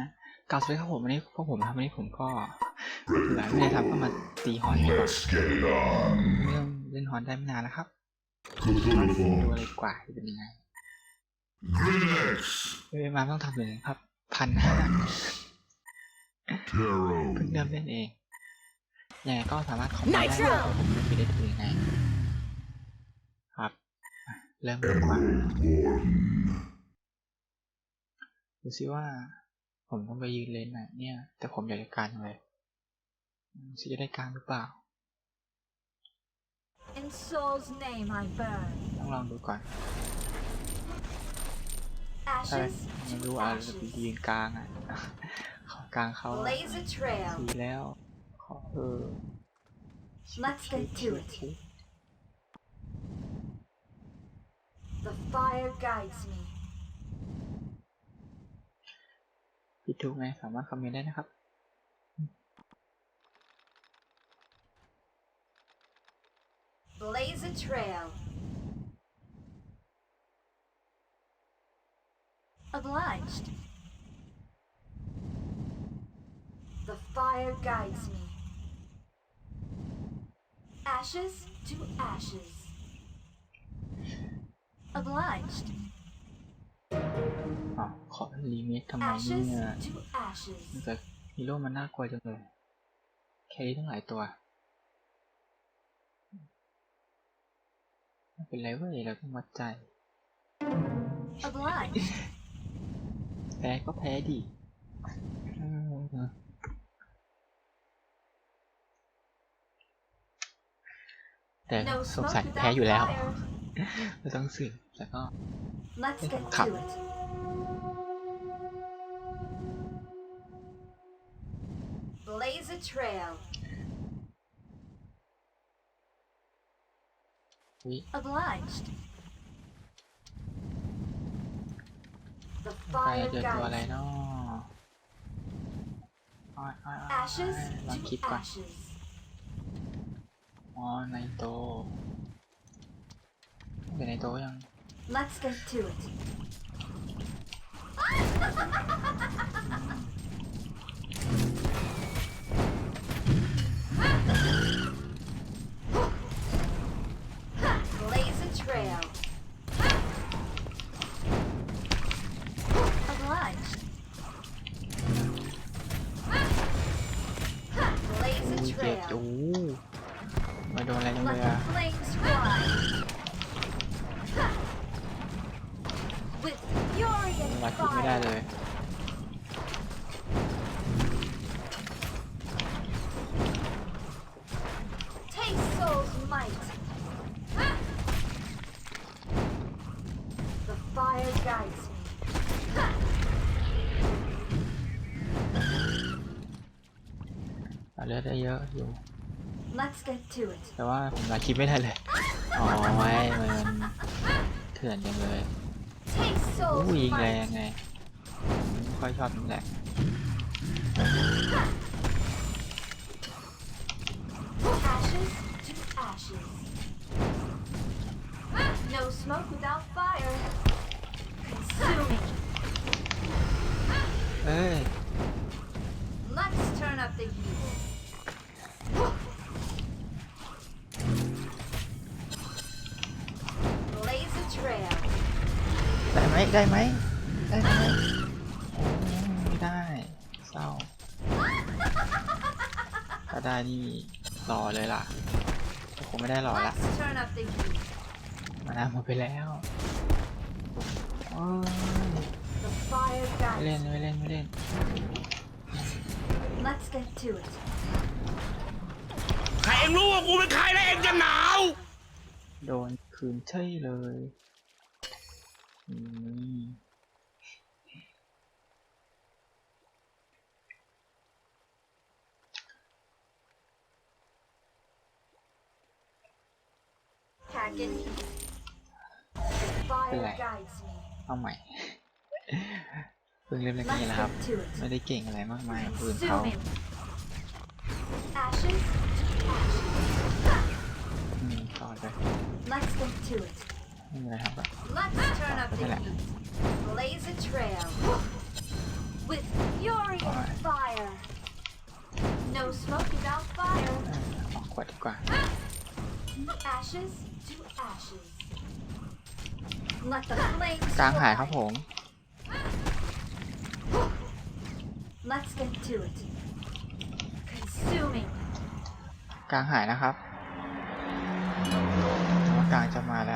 นะกล่าวสวัสดีครับผมวันนี้พวกผมทำวันนี้ผมก็หลังไม่ได้ทำก็มาตีฮอนเริ่มเล่นฮอนได้ไม่นานแล้วครับมาดูอะไรกว่าเป็นยังไงเวลาต้องทำเลยครับพันห้าเพิ่งเริ่มเล่นเองยังไงก็สามารถคอมเมนต์ได้ผมเล่นไปได้ถึงยังไงครับเริ่มกันว่าดูซิว่าผมต้องไปยืนเลนไหนเนี่ย แต่ผมอยากจะการอะไรสิจะได้การหรือเปล่าต้องลองดูก่อนใช่ไม่รู้อะไรยืนกลางอ่ะขอกลางเขาดีแล้วขอเออ Let's get to it The fire guides me ผิดถูกไงสามารถคอมเมนต์ได้นะครับ Blaze a trail Obliged The fire guides me Ashes to ashes Obliged ah. ขอรีเมททำไมเนี่ยแต่ฮีโร่มันน่ากลัวจังเลยแครี่ทั้งหลายตัวเป็นไรเว้ยเราต้องวัดใจแพ้ก็แพ้ดิแต่สงสัยแพ้อยู่แล้ว เราต้องสือแล้วก็ขับ blaze a trail. Oui. Obliged. The Fire. fire เจอตัวอะไร guides เนาะอ้อยอ้อยอ้อย ashes ลองคิด to ก่อน ashes. อ๋อในโตอยู่ในโตยัง oh, Let's get to it. Mm. อะอยู่แต่ว่าผมลัคลิปไม่ได้เลยอ๋อไม่มันเถื่อนยังเลย t a k อู้ยิงแรงไงค่อยชอบยิงแรงเอ้ย Let's turn up the heat. มได้ไหมได้ไหมไม่ได้เศร้าถ้าได้นี่รอเลยล่ะคงไม่ได้รอละมานะหมดไปแล้วไม่เล่นไม่เล่นไม่เล่น Let's get to it ใครเองรู้ว่ากูเป็นใครแล้วเองจะหนาวโดนคืนเฉยเลยเป็นไรเอาใหม่เพิ่งเล่นเล่นนี้นะครับไม่ได้เก่งอะไรมากมายเพื่อนเขาต่อไปนะครับขวดดีกว่า ashes ashes to ashes. กลางหายครับผม Let's get to it. Consuming. กลางหายนะครับกลางจะมาแล้ว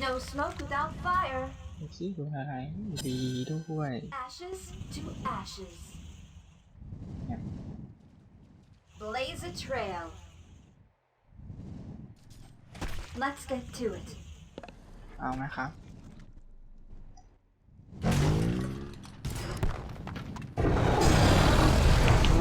No smoke without fire สิดูอะไรดีด้วย Ashes to ashes Blaze a trail Let's get to it เอานะครับ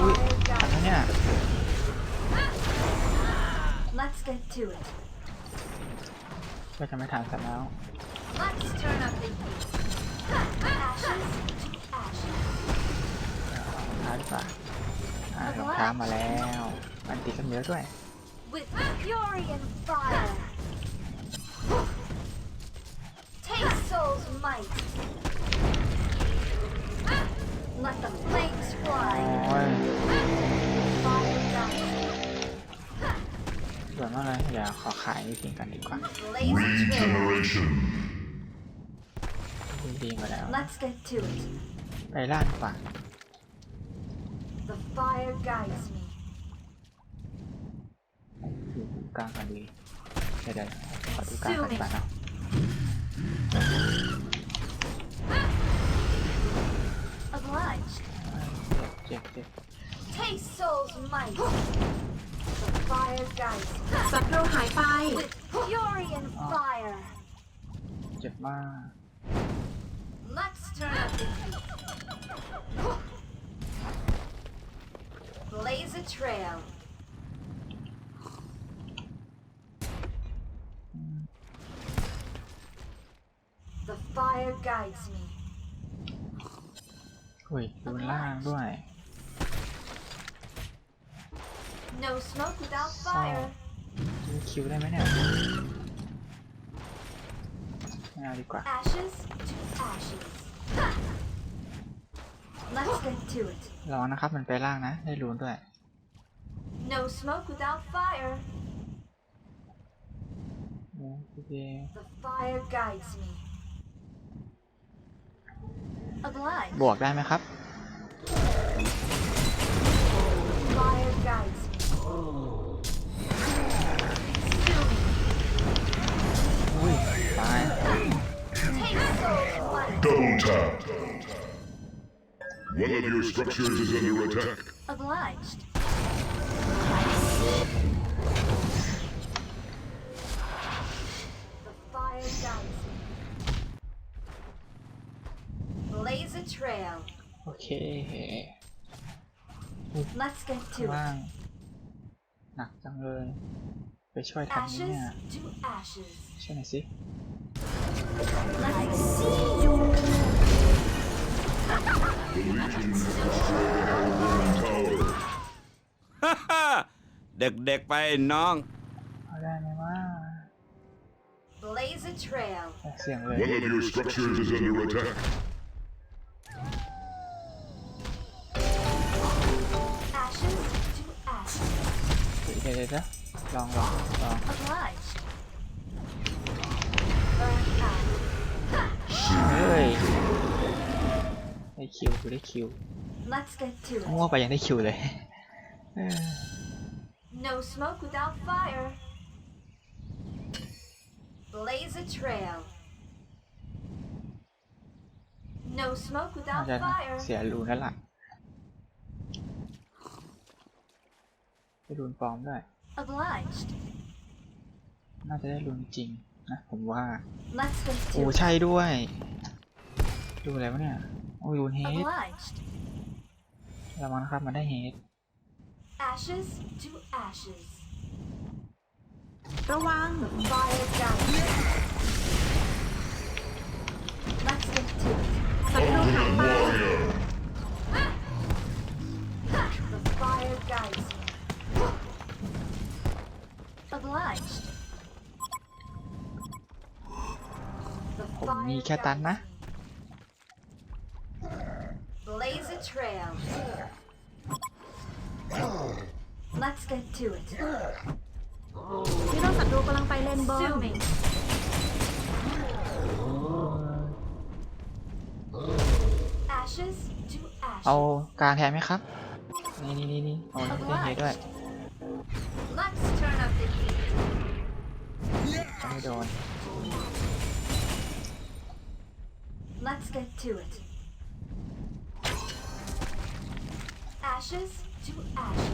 อุ้ยอะไรเนี่ย Let's get to it ก็จะไม่ถานสักแล้วทายดีกว่าลองท้ามาแล้ว มันติดกันเยอะด้วยโอ้ยส่วนเท่าไรเดี๋ยวขอขายทิ้งกันดีกว่าดีมาแล้วไปล่านกว่า t ู่กลางกันดีเดี๋ยวขอดูกลางกันก่อนนะเจ็บเจ็บ Taste soul's might fire dice. ศัตรูหายไป With fury and fire. เจ็บมาก Let's turn up the heat. Blaze a trail. The fire guides me. อุ้ยดูล่างด้วย No smoke without fire. มีคิวได้ไหมเนี่ยไม่เอาดีกว่า Ashes to ashes. Ha! Let's get to it. ลองนะครับมันไปล่างนะได้รูนด้วย No smoke without fire. โอเค The fire guides me. Alive. บวกได้ไหมครับ Fire guides ตาย Double tap. One of your structures is under attack. Obliged. Okay. Let's get to it. หนักจังเลยไปช่วยทันเนี่ยช่วยหน่อยสิเด็กๆไปน้องเอาได้ไหมว่าเดี๋ยวดลองลองลองเฮ้ยได้คิวกูได้คิวง้วไปยังได้คิวเลยเสียรูนั่นแหละได้รุนปลอมได้ obliged น่าจะได้รุนจริงนะผมว่า โอ้ ใช่ด้วย ดูอะไรวะเนี่ย โอ้ยรุนเฮดเระวังนะครับมันได้เฮด ระวังไฟจัง o w n let's get to it ัตรูหายไปผมมีแค่ตันนะที่เราสัตว์ดูกำลังไปเล่นบอล z เอากลางแทนไหมครับนี่นี่นี่นี่เอาเฮดด้วย Let's จะไม่โดน Let's get to it. Ashes to ashes.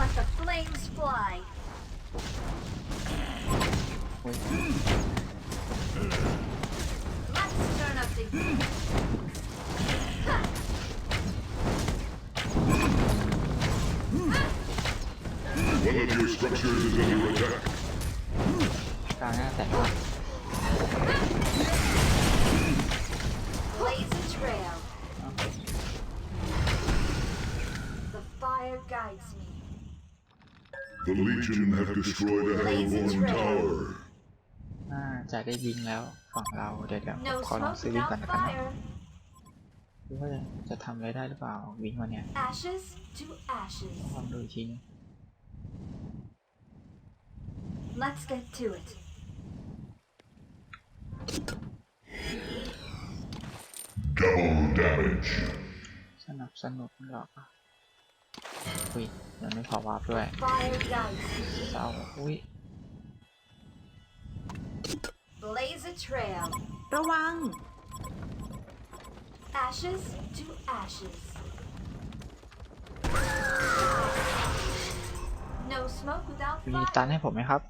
Let the flames fly. let Let's turn up the heat. One of your structures is under attack. กลางหน้าแตก Blaze a trail. The fire guides me. The Legion have destroyed a Hellborn tower. น่าจะได้ยิงแล้วฝั่งเรา เดี๋ยวเดี๋ยว No ขอลอง smoke ซื้อวิ่งก่อน without นะครับ fire. ดูว่าจะทำอะไรได้หรือเปล่า วิ่งวันเนี้ย Ashes to ashes. ลองดูอีกทีนึง Let's get to it. Double damage สนับสนุนหรอกอุ้ยมันไม่พอวาร์ปด้วย Fire guns. เศร้าอุ้ย Blaze a trail. ระวัง Ashes to ashes. No smoke without fire. มีตันให้ผมไหมครับ?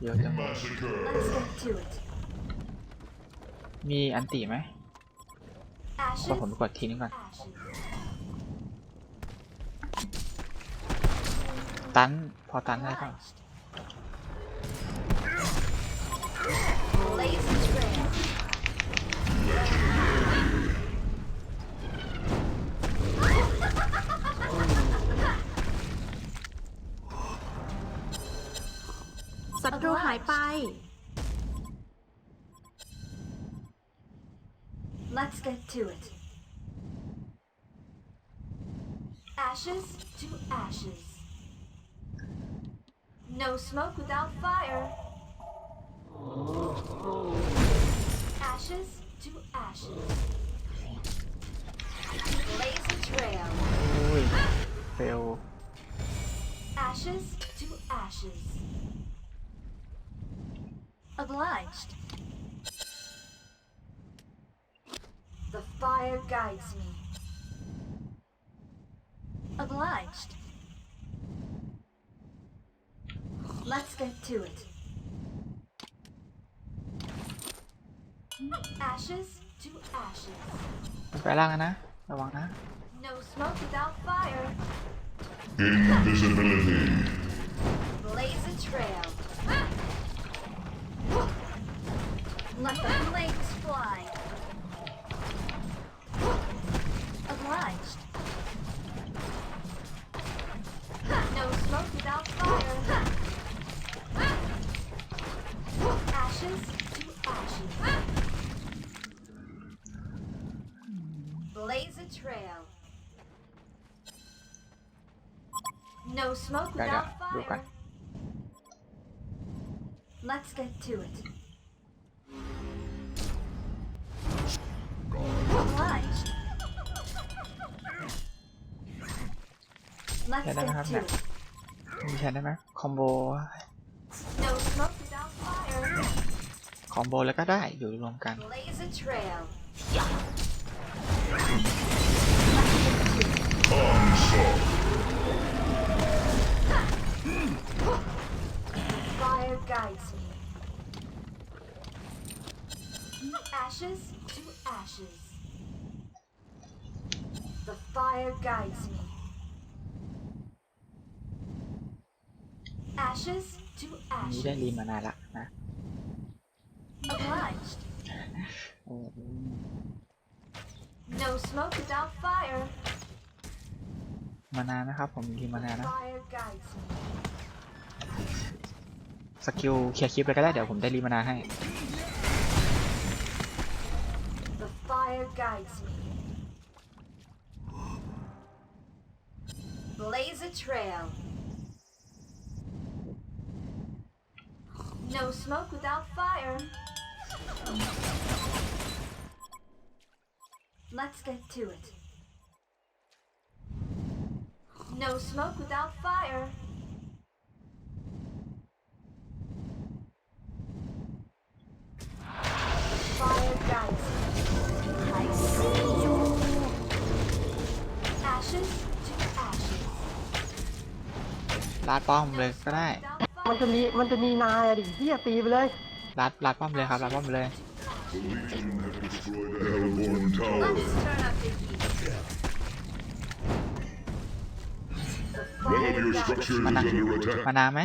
เยอะจังมีอันตีไหม a อก็ผมกดทีนึงก่อนตันพอตันได้ก็ b l ายไป Let's get to it Ashes to ashes No smoke without fire Ashes to ashes Blaze a trail fail. Ashes to ashes obliged. The fire guides me. Obliged. Let's get to it. Ashes to ashes. ไปล่างนะระวังนะ No smoke without fire. Invisibility. Blaze a trail. Let the flames fly. Obliged. No smoke without fire. Ashes to ashes. Blaze a trail. No smoke without fire. Let's get to it. ับเนี่ยมีแชนได้ไหมคอมโบคอมโบแล้วก็ได้อยู่รวมกัน The fire guides me. ashes to a นี่ได้รีมานานละนะมานานนะครับผมรีมานานนะสกิลเคลียร์คลิปไปก็ได้เดี๋ยวผมได้รีมานาให้เบลซ์เทรล No smoke without fire. Let's get to it. No smoke without fire. Fire dancing. I see you. Ashes to ashes. ลาดป้อมเลยก็ได้มันจะมีมันจะมีนายอะดิเฮียตีไปเลยรัดรัดป้อมเลยครับรัดป้อมเลยมานานไหม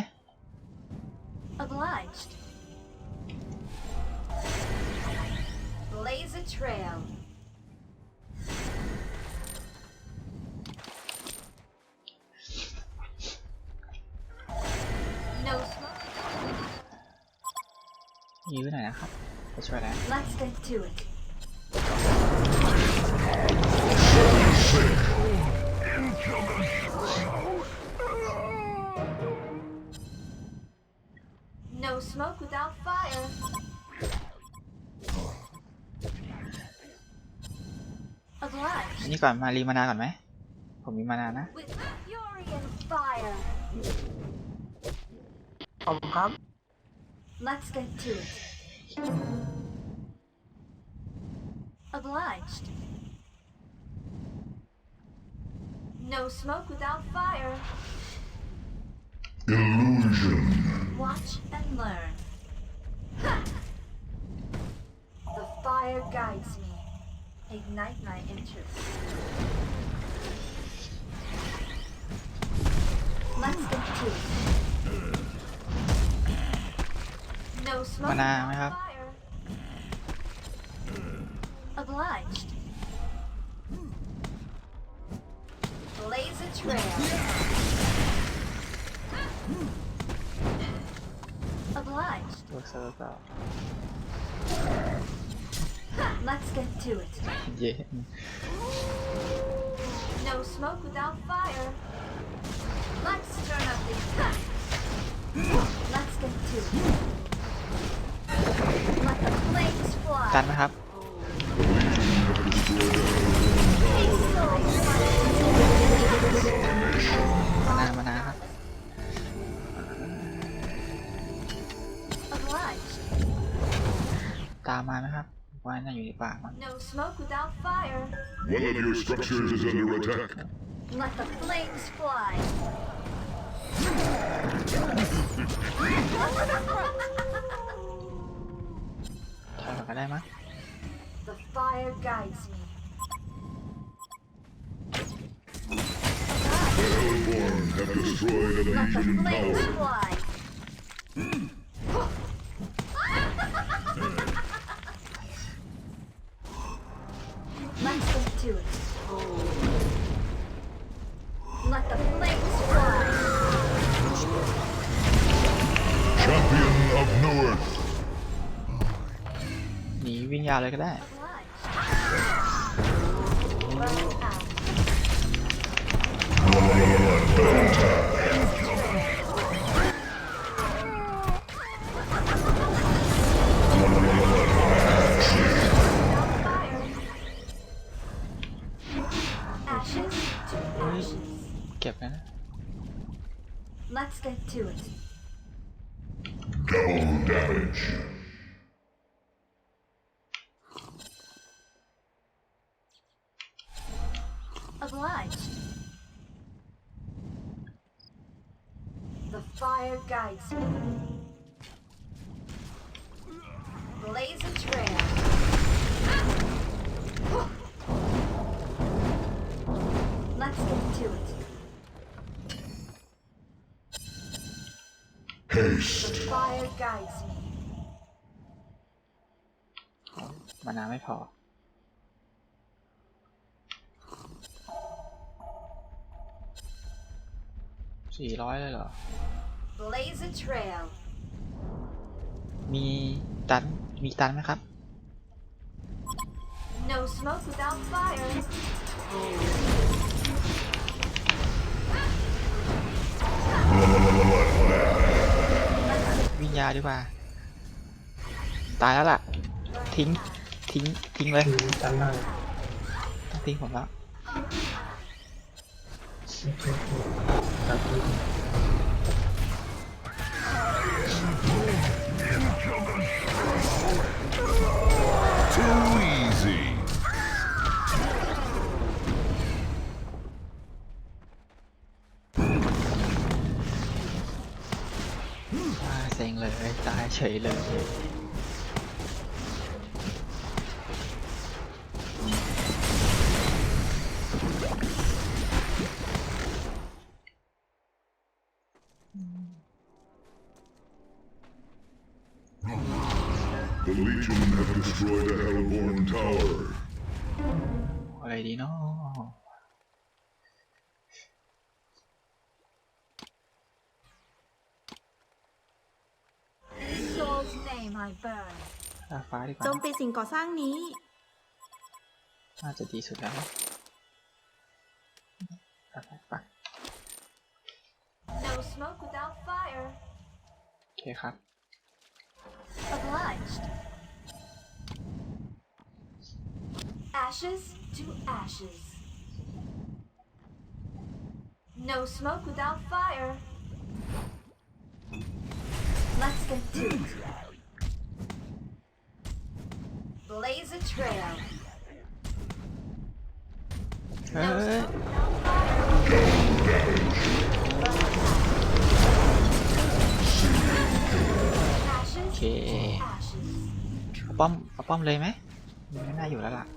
ยื้หน่อยนะครับ ไปช่วยแล้ว Let's get to it. อันนี่ก่อน มารีมานาก่อนไหม ผมมีมานานะผมครับ Let's get to it. Obliged. No smoke without fire. Illusion. Watch and learn. Ha! The fire guides me. Ignite my interest. Let's get to it. No smoke fire. obliged. Blaze a trail. Obliged. Looks like that. Let's get to it. Yeah. No smoke without fire. Let's turn up the. Let's get to it. กันนะครับ มานามานาครับ ตามมาไหมครับว่าน่าอยู่ในป่ามัน No smoke without fire. One of your structures is under attack. Let the flames fly. The fire guides me. Hellborn have destroyed Let the flames fly. Let do it. Let the flames fly. Champion of New Earth. วิ่งยาวเลยก็ได้เก็บนะ Let's get to it. Double damage. the fire guides me. Blaze a trail. Let's get to it. Haste. The fire guides me. มานาไม่พอสี่ร้อยเลยเหรอ Blaze trail มีตันมีตันไหมครับ No smoke without fire วิญญาดีกว่า ตายแล้วล่ะ ทิ้ง ทิ้ง ทิ้งเลยตันได้ต้องทิ้งผมแล้วเซ็งเลยตายเฉยเลย Destroy the Hellborn Tower. อะไรดีเนาะลาฟ้าดีกว่าจมตีสิ่งก่อสร้างนี้น่าจะดีสุดแล้วไป No smoke without fire โอเคครับ ashes to ashes. No smoke without fire. Let's get to it. Blaze a trail. No smoke without fire. โอเคเอาป้อมเอาป้อมเลยไหมไม่น่าอยู่แล้วล่ะ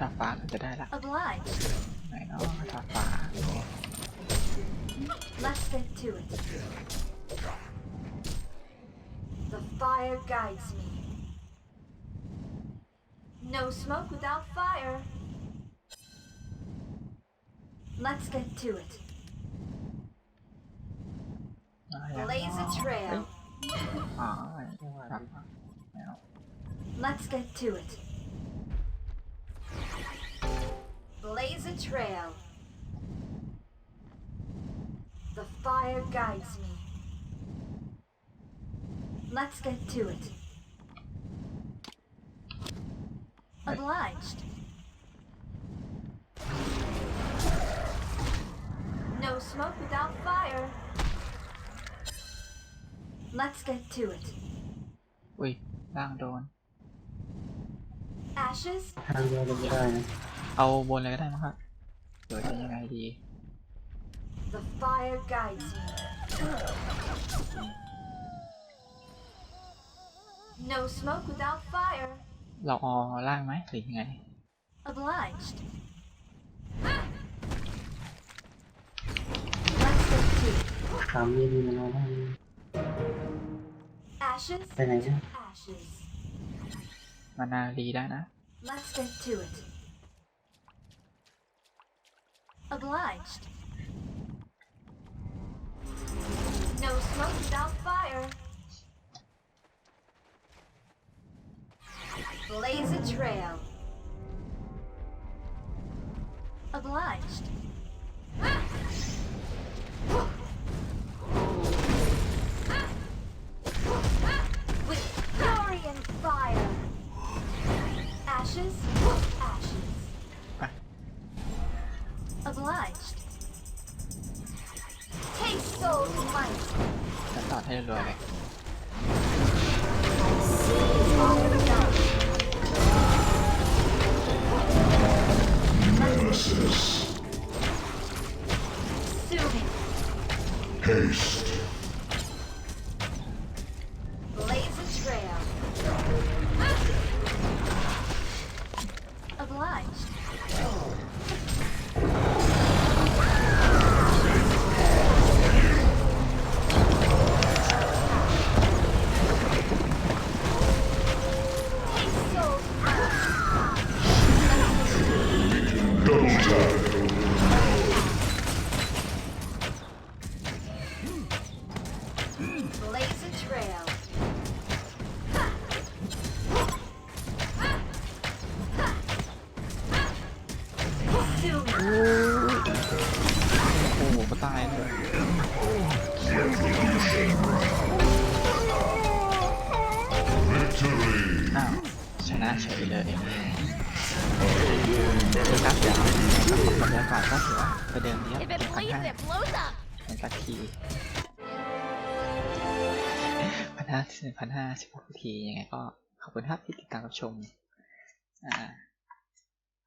ทาฟ้าจะได้ละ Oblige. ไหนเนาะทาฟ้า Let's get to it. The fire guides me. No smoke without fire. Let's get to it. trail. let Let's get to it. blaze a trail. The fire guides me. Let's get to it. Obliged. No smoke without fire. Let's get to it. Wait. อุ้ยร่างโดน Ashes? เอาบนเลยก็ได้มั้งครับเดี๋ยวจะยังไงดีเราเอล่างไหมหรือยังไง o ถามมีดีมันเอาได้ a ไปไหนเนี่ยมานารีได้นะ Let's get to it. Obliged. No smoke without fire. Blaze a trail. Obliged. With fury and fire. Ashes? hallway. 56นาทียังไง ก็ขอบคุณครับที่ติดตามรับชม อ่า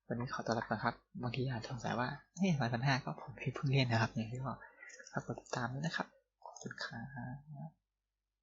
วันนี้ขอตัวลาไปครับ บางทีอาจสงสัยว่า เฮ้ยวันพันห้าก็ผมเพิ่งเรียนนะครับ อย่างที่บอกฝากกดติดตามด้วยนะครับ ขอบคุณครับ